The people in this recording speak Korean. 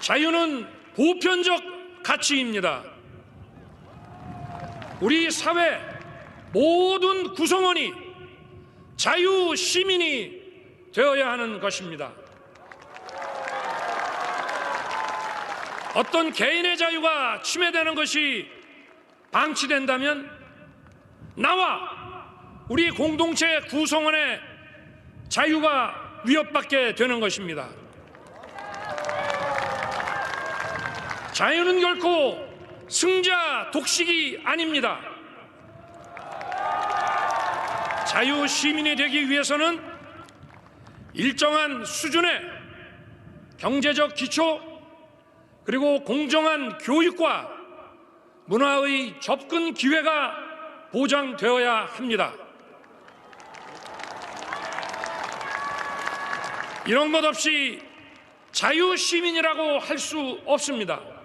자유는 보편적 가치입니다. 우리 사회 모든 구성원이 자유 시민이 되어야 하는 것입니다. 어떤 개인의 자유가 침해되는 것이 방치된다면 나와 우리 공동체 구성원의 자유가 위협받게 되는 것입니다. 자유는 결코 승자 독식이 아닙니다. 자유 시민이 되기 위해서는 일정한 수준의 경제적 기초 그리고 공정한 교육과 문화의 접근 기회가 보장되어야 합니다. 이런 것 없이 자유 시민이라고 할 수 없습니다.